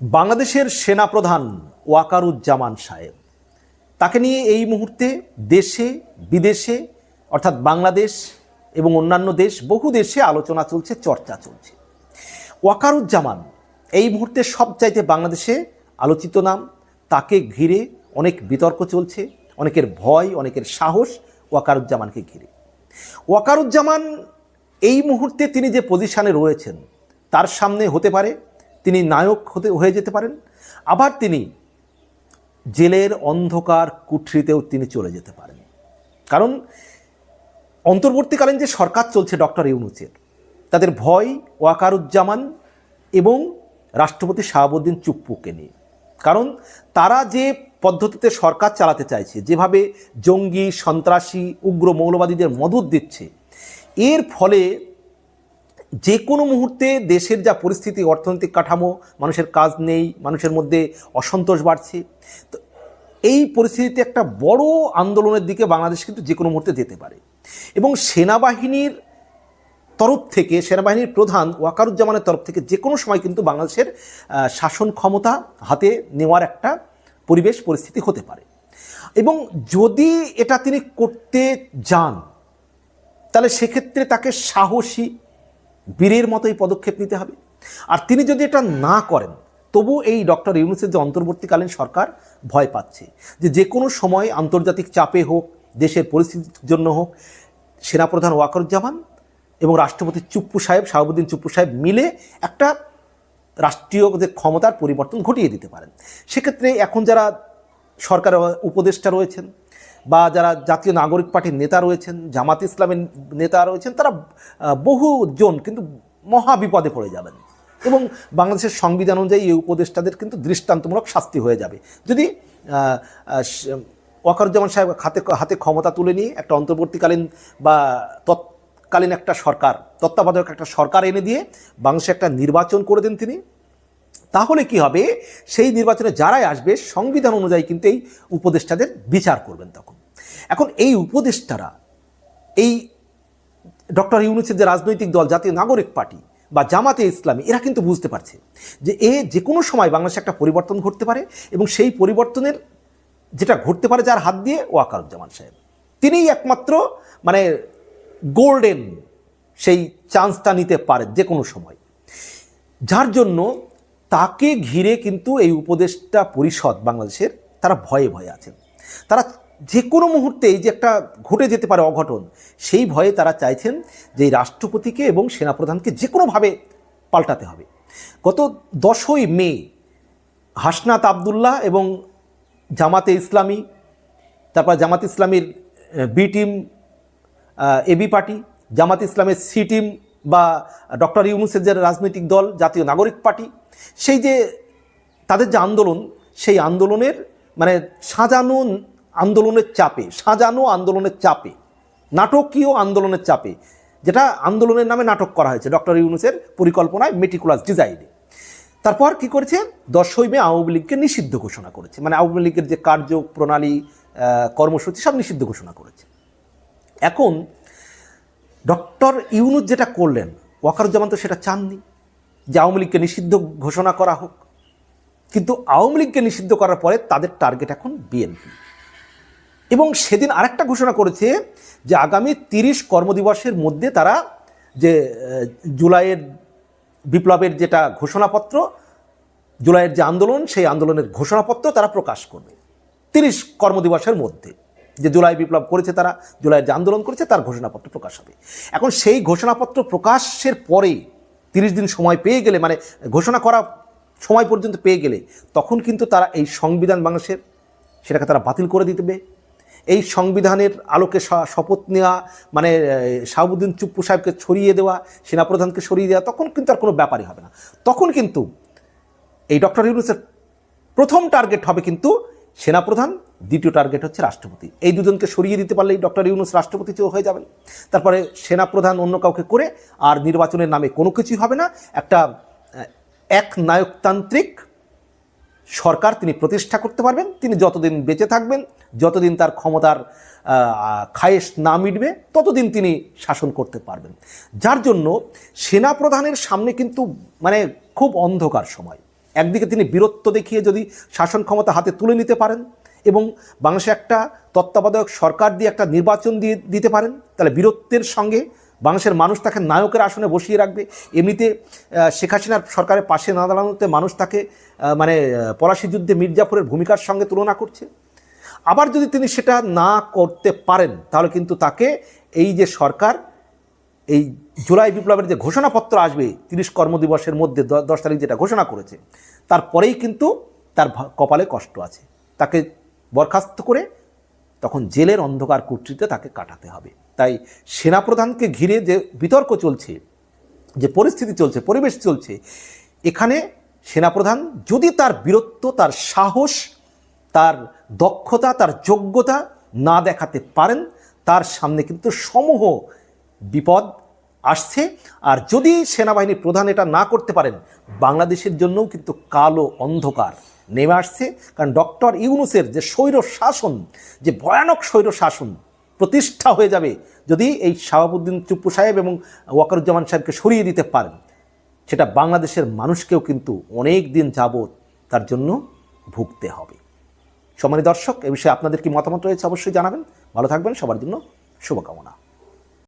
বাংলাদেশের সেনাপ্রধান ওয়াকারুজ্জামান সাহেব। তাকে নিয়ে এই মুহূর্তে দেশে, বিদেশে, অর্থাৎ বাংলাদেশ এবং অন্যান্য দেশ, বহু দেশে আলোচনা চলছে, চর্চা চলছে। ওয়াকারুজ্জামান এই মুহূর্তে সবচাইতে বাংলাদেশে আলোচিত নাম। তাকে ঘিরে অনেক বিতর্ক চলছে, অনেকের ভয়, অনেকের সাহস ওয়াকারুজ্জামানকে ঘিরে। ওয়াকারুজ্জামান এই মুহূর্তে তিনি যে পজিশানে রয়েছেন, তার সামনে হতে পারে তিনি নায়ক হতে, হয়ে যেতে পারেন। আবার তিনি জেলের অন্ধকার কুঠরিতেও তিনি চলে যেতে পারেন। কারণ অন্তর্বর্তীকালীন যে সরকার চলছে ডক্টর ইউনুসের, তাদের ভয় ওয়াকারুজ্জামান এবং রাষ্ট্রপতি শাহাবুদ্দিন চুপ্পুকে নিয়ে। কারণ তারা যে পদ্ধতিতে সরকার চালাতে চাইছে, যেভাবে জঙ্গি, সন্ত্রাসী, উগ্র মৌলবাদীদের মদত দিচ্ছে, এর ফলে যে কোনো মুহূর্তে দেশের যা পরিস্থিতি, অর্থনৈতিক কাঠামো, মানুষের কাজ নেই, মানুষের মধ্যে অসন্তোষ বাড়ছে, তো এই পরিস্থিতিতে একটা বড় আন্দোলনের দিকে বাংলাদেশ কিন্তু যে কোনো মুহূর্তে যেতে পারে। এবং সেনাবাহিনীর তরফ থেকে, সেনাবাহিনীর প্রধান ওয়াকারুজ্জামানের তরফ থেকে যে কোনো সময় কিন্তু বাংলাদেশের শাসন ক্ষমতা হাতে নেওয়ার একটা পরিবেশ, পরিস্থিতি হতে পারে। এবং যদি এটা তিনি করতে যান, তাহলে সেক্ষেত্রে তাকে সাহসী বীরের মতো এই পদক্ষেপ নিতে হবে। আর তিনি যদি এটা না করেন তবু এই ডক্টর ইউনুসের যে অন্তর্বর্তীকালীন সরকার ভয় পাচ্ছে যে যে কোনো সময় আন্তর্জাতিক চাপে হোক, দেশের পরিস্থিতির জন্য হোক, সেনাপ্রধান ওয়াকরুজ্জামান এবং রাষ্ট্রপতি চুপ্পু সাহেব, শাহাবুদ্দিন চুপ্পু সাহেব মিলে একটা রাষ্ট্রীয় যে ক্ষমতার পরিবর্তন ঘটিয়ে দিতে পারেন। সেক্ষেত্রে এখন যারা সরকারের উপদেষ্টা রয়েছেন বা যারা জাতীয় নাগরিক পার্টির নেতা রয়েছেন, জামাত ইসলামের নেতা রয়েছেন, তারা বহুজন কিন্তু মহা বিপদে পড়ে যাবেন। এবং বাংলাদেশের সংবিধান অনুযায়ী এই উপদেষ্টাদের কিন্তু দৃষ্টান্তমূলক শাস্তি হয়ে যাবে। যদি ওয়াকারুজ্জামান সাহেব হাতে হাতে ক্ষমতা তুলে নিয়ে একটা অন্তর্বর্তীকালীন বা তৎকালীন একটা সরকার, তত্ত্বাবধায়ক একটা সরকার এনে দিয়ে বাংলাদেশে একটা নির্বাচন করে দেন তিনি তাহলে কি হবে? সেই নির্বাচনে যারাই আসবে, সংবিধান অনুযায়ী কিন্তু এই উপদেষ্টাদের বিচার করবেন তখন। এখন এই উপদেষ্টারা, এই ডক্টর ইউনুসের যে রাজনৈতিক দল, জাতীয় নাগরিক পার্টি বা জামাতে ইসলামী, এরা কিন্তু বুঝতে পারছে যে এ যে কোনো সময় বাংলাদেশে একটা পরিবর্তন ঘটতে পারে এবং সেই পরিবর্তনের যেটা ঘটতে পারে যার হাত দিয়ে ওয়াকারুজ্জামান সাহেব। তিনিই একমাত্র মানে গোল্ডেন সেই চান্সটা নিতে পারেন যে কোনো সময়। যার জন্য তাকে ঘিরে কিন্তু এই উপদেষ্টা পরিষদ বাংলাদেশের তারা ভয়ে ভয়ে আছেন। তারা যে কোনো মুহূর্তে এই যে একটা ঘটে যেতে পারে অঘটন, সেই ভয়ে তারা চাইছেন যে এই রাষ্ট্রপতিকে এবং সেনাপ্রধানকে যে কোনোভাবে পাল্টাতে হবে। গত দশই মে হাসনাত আবদুল্লাহ এবং জামাতে ইসলামী, তারপর জামাত ইসলামীর B team AB party, Jamaat ইসলামের সি টিম বা ডক্টর ইউনুসের যে রাজনৈতিক দল, জাতীয় নাগরিক পার্টি, সেই যে তাদের যে আন্দোলন, সেই আন্দোলনের মানে সাজানো আন্দোলনের চাপে, সাজানো আন্দোলনের চাপে, নাটকীয় আন্দোলনের চাপে, যেটা আন্দোলনের নামে নাটক করা হয়েছে ডক্টর ইউনুসের পরিকল্পনায় মেটিকুলাস ডিজাইনে তারপর কি করেছে? দশই মে আওয়ামী লীগকে নিষিদ্ধ ঘোষণা করেছে। মানে আওয়ামী লীগের যে কার্যপ্রণালী কর্মসূচি, সব নিষিদ্ধ ঘোষণা করেছে। এখন ডক্টর ইউনুস যেটা করলেন, ওয়াকারুজ্জামান তো সেটা চাননি যে আওয়ামী লীগকে নিষিদ্ধ ঘোষণা করা হোক। কিন্তু আওয়ামী লীগকে নিষিদ্ধ করার পরে তাদের টার্গেট এখন বিএনপি। এবং সেদিন আরেকটা ঘোষণা করেছে যে আগামী তিরিশ কর্মদিবসের মধ্যে তারা যে জুলাইয়ের বিপ্লবের যেটা ঘোষণাপত্র, জুলাইয়ের যে আন্দোলন, সেই আন্দোলনের ঘোষণাপত্র তারা প্রকাশ করবে। তিরিশ কর্মদিবসের মধ্যে। যে জুলাই বিপ্লব করেছে তারা জুলাইয়ের যে আন্দোলন করেছে তার ঘোষণাপত্র প্রকাশ হবে। এখন সেই ঘোষণাপত্র প্রকাশের পরে তিরিশ দিন সময় পেয়ে গেলে মানে ঘোষণা করা সময় পর্যন্ত পেয়ে গেলে, তখন কিন্তু তারা এই সংবিধান বাংলাদেশের সেটাকে তারা বাতিল করে দিতে এই সংবিধানের আলোকে শপথ নেওয়া মানে শাহাবুদ্দিন চুপ্পু সাহেবকে ছড়িয়ে দেওয়া, সেনাপ্রধানকে সরিয়ে দেওয়া, তখন কিন্তু আর কোনো ব্যাপারই হবে না। তখন কিন্তু এই ডক্টর ইউনুসের প্রথম টার্গেট হবে কিন্তু সেনাপ্রধান, দ্বিতীয় টার্গেট হচ্ছে রাষ্ট্রপতি। এই দুজনকে সরিয়ে দিতে পারলেই ডক্টর ইউনুস রাষ্ট্রপতি চেয়েও হয়ে যাবেন। তারপরে সেনাপ্রধান অন্য কাউকে করে আর নির্বাচনের নামে কোনো কিছুই হবে না। একটা এক নায়কতান্ত্রিক সরকার তিনি প্রতিষ্ঠা করতে পারবেন। তিনি যতদিন বেঁচে থাকবেন, যতদিন তার ক্ষমতার খায়েশ না মিটবে, ততদিন তিনি শাসন করতে পারবেন। যার জন্য সেনাপ্রধানের সামনে কিন্তু মানে খুব অন্ধকার সময়। একদিকে তিনি বীরত্ব দেখিয়ে যদি শাসন ক্ষমতা হাতে তুলে নিতে পারেন এবং বাংলাদেশে একটা তত্ত্বাবধায়ক সরকার দিয়ে একটা নির্বাচন দিয়ে দিতে পারেন, তাহলে বীরত্বের সঙ্গে বাংলাদেশের মানুষ তাকে নায়কের আসনে বসিয়ে রাখবে। এমনিতে শেখ হাসিনার সরকারের পাশে না দাঁড়ানোতে মানুষ তাকে মানে পলাশি যুদ্ধে মির্জাফরের ভূমিকার সঙ্গে তুলনা করছে। আবার যদি তিনি সেটা না করতে পারেন, তাহলে কিন্তু তাকে এই যে সরকার এই জুলাই বিপ্লবের যে ঘোষণাপত্র আসবে, তিরিশ কর্মদিবসের মধ্যে দশ তারিখ যেটা ঘোষণা করেছে, তারপরেই কিন্তু তার কপালে কষ্ট আছে। তাকে বরখাস্ত করে তখন জেলের অন্ধকার কুটরিতে তাকে কাটাতে হবে। তাই সেনাপ্রধানকে ঘিরে যে বিতর্ক চলছে, যে পরিস্থিতি চলছে, পরিবেশ চলছে, এখানে সেনাপ্রধান যদি তার বীরত্ব, তার সাহস, তার দক্ষতা, তার যোগ্যতা না দেখাতে পারেন, তার সামনে কিন্তু সমূহ বিপদ আসছে। আর যদি সেনাবাহিনী প্রধান এটা না করতে পারেন, বাংলাদেশের জন্যও কিন্তু কালো অন্ধকার নেমে আসছে। কারণ ডক্টর ইউনুসের যে স্বৈর শাসন, যে ভয়ানক স্বৈর শাসন প্রতিষ্ঠা হয়ে যাবে যদি এই শাহাবুদ্দিন চুপ্পু সাহেব এবং ওয়াকারুজ্জামান সাহেবকে সরিয়ে দিতে পারেন, সেটা বাংলাদেশের মানুষকেও কিন্তু অনেক দিন যাবৎ তার জন্য ভুগতে হবে। সম্মানিত দর্শক, এ বিষয়ে আপনাদের কি মতামত রয়েছে অবশ্যই জানাবেন। ভালো থাকবেন, সবার জন্য শুভকামনা।